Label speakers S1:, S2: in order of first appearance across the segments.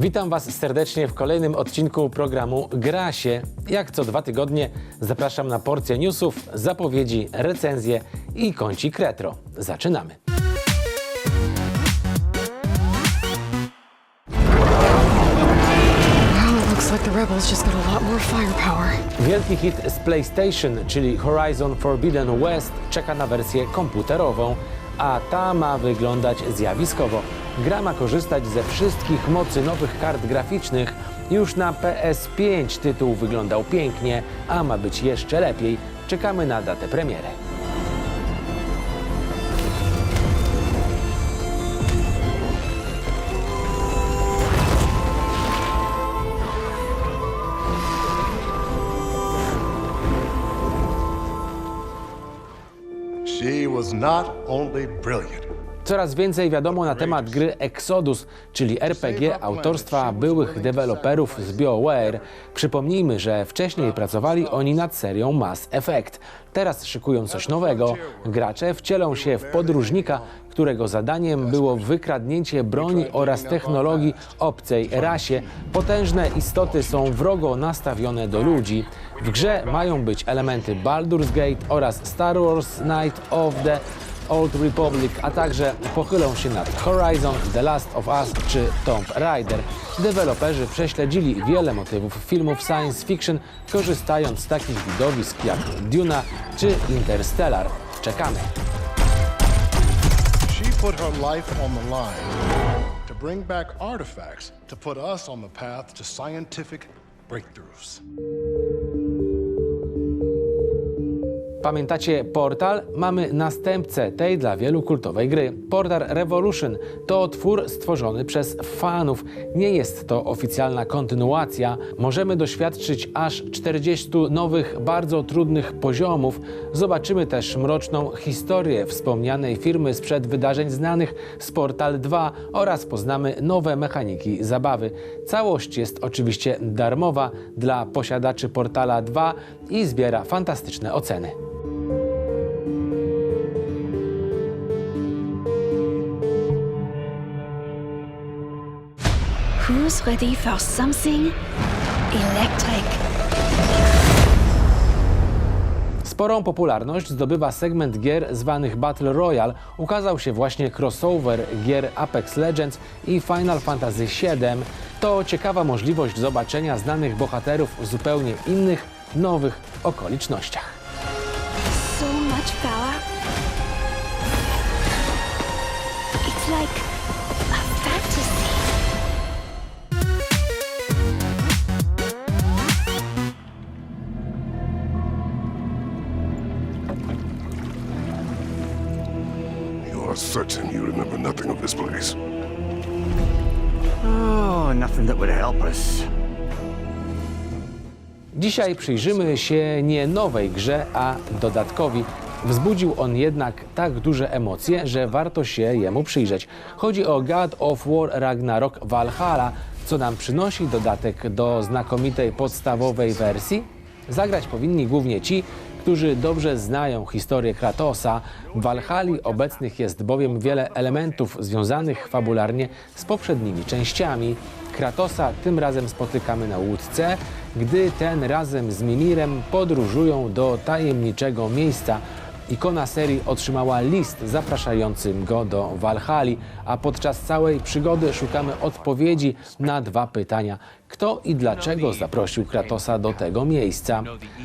S1: Witam Was serdecznie w kolejnym odcinku programu Gra się. Jak co dwa tygodnie zapraszam na porcję newsów, zapowiedzi, recenzje i kącik retro. Zaczynamy. Wielki hit z PlayStation, czyli Horizon Forbidden West, czeka na wersję komputerową, a ta ma wyglądać zjawiskowo. Gra ma korzystać ze wszystkich mocy nowych kart graficznych. Już na PS5 tytuł wyglądał pięknie, a ma być jeszcze lepiej. Czekamy na datę premiery.
S2: She was not only brilliant,
S1: Coraz więcej wiadomo na temat gry Exodus, czyli RPG autorstwa byłych deweloperów z BioWare. Przypomnijmy, że wcześniej pracowali oni nad serią Mass Effect. Teraz szykują coś nowego. Gracze wcielą się w podróżnika, którego zadaniem było wykradnięcie broni oraz technologii obcej rasie. Potężne istoty są wrogo nastawione do ludzi. W grze mają być elementy Baldur's Gate oraz Star Wars Night of the Old Republic, a także pochylą się nad Horizon, The Last of Us czy Tomb Raider. Deweloperzy prześledzili wiele motywów filmów science fiction, korzystając z takich widowisk jak Duna czy Interstellar. Czekamy.
S2: put her life on the line to bring back artifacts to put us on the path to scientific breakthroughs.
S1: Pamiętacie Portal? Mamy następcę tej dla wielu kultowej gry. Portal Revolution to twór stworzony przez fanów. Nie jest to oficjalna kontynuacja. Możemy doświadczyć aż 40 nowych, bardzo trudnych poziomów. Zobaczymy też mroczną historię wspomnianej firmy sprzed wydarzeń znanych z Portal 2 oraz poznamy nowe mechaniki zabawy. Całość jest oczywiście darmowa dla posiadaczy Portala 2 i zbiera fantastyczne oceny.
S3: Who's ready for something electric?
S1: Sporą popularność zdobywa segment gier zwanych Battle Royale. Ukazał się właśnie crossover gier Apex Legends i Final Fantasy VII. To ciekawa możliwość zobaczenia znanych bohaterów w zupełnie innych, nowych okolicznościach.
S3: So much power. It's like
S4: Certain you remember nothing of this place?
S5: Oh, nothing that would help us.
S1: Dzisiaj przyjrzymy się nie nowej grze, a dodatkowi. Wzbudził on jednak tak duże emocje, że warto się jemu przyjrzeć. Chodzi o God of War Ragnarok Valhalla, co nam przynosi dodatek do znakomitej podstawowej wersji. Zagrać powinni głównie ci, którzy dobrze znają historię Kratosa. W Valhalli obecnych jest bowiem wiele elementów związanych fabularnie z poprzednimi częściami. Kratosa tym razem spotykamy na łódce, gdy ten razem z Mimirem podróżują do tajemniczego miejsca. Ikona serii otrzymała list zapraszającym go do Walhali, a podczas całej przygody szukamy odpowiedzi na dwa pytania. Kto i dlaczego zaprosił Kratosa do tego miejsca?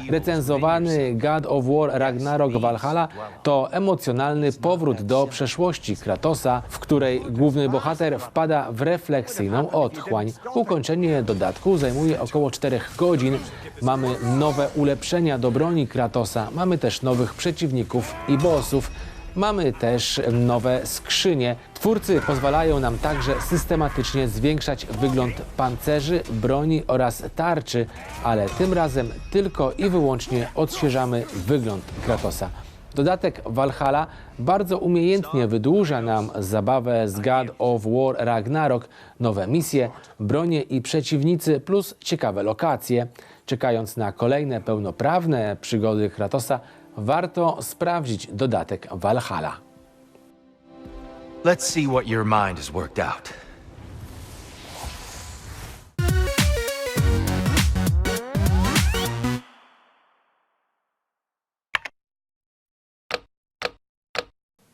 S1: Recenzowany God of War Ragnarok Valhalla to emocjonalny powrót do przeszłości Kratosa, w której główny bohater wpada w refleksyjną otchłań. Ukończenie dodatku zajmuje około 4 godzin. Mamy nowe ulepszenia do broni Kratosa, mamy też nowych przeciwników i bossów. Mamy też nowe skrzynie. Twórcy pozwalają nam także systematycznie zwiększać wygląd pancerzy, broni oraz tarczy, ale tym razem tylko i wyłącznie odświeżamy wygląd Kratosa. Dodatek Valhalla bardzo umiejętnie wydłuża nam zabawę z God of War Ragnarok, nowe misje, bronie i przeciwnicy plus ciekawe lokacje. Czekając na kolejne pełnoprawne przygody Kratosa, warto sprawdzić dodatek Valhalla.
S6: Let's see what your mind has worked out.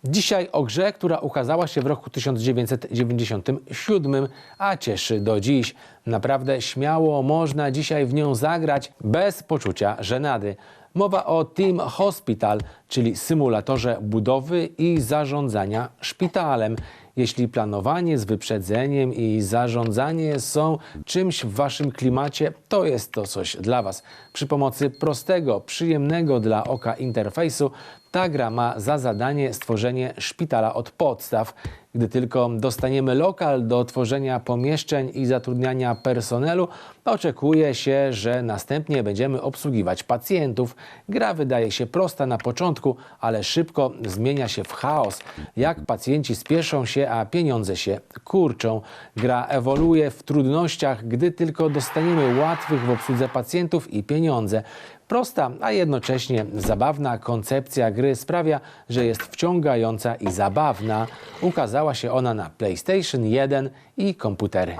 S1: Dzisiaj o grze, która ukazała się w roku 1997, a cieszy do dziś. Naprawdę śmiało można dzisiaj w nią zagrać bez poczucia żenady. Mowa o Team Hospital, czyli symulatorze budowy i zarządzania szpitalem. Jeśli planowanie z wyprzedzeniem i zarządzanie są czymś w waszym klimacie, to jest to coś dla was. Przy pomocy prostego, przyjemnego dla oka interfejsu ta gra ma za zadanie stworzenie szpitala od podstaw. Gdy tylko dostaniemy lokal do tworzenia pomieszczeń i zatrudniania personelu, oczekuje się, że następnie będziemy obsługiwać pacjentów. Gra wydaje się prosta na początku, ale szybko zmienia się w chaos. Jak pacjenci spieszą się, a pieniądze się kurczą. Gra ewoluuje w trudnościach, gdy tylko dostaniemy łatwych w obsłudze pacjentów i pieniądze. Prosta, a jednocześnie zabawna koncepcja gry sprawia, że jest wciągająca i zabawna. Ukazała się ona na PlayStation 1 i komputery.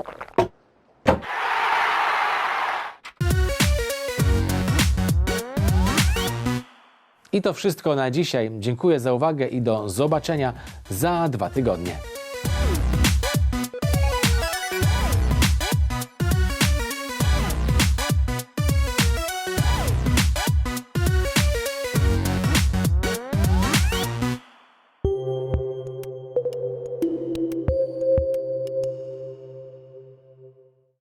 S1: I to wszystko na dzisiaj. Dziękuję za uwagę i do zobaczenia za dwa tygodnie.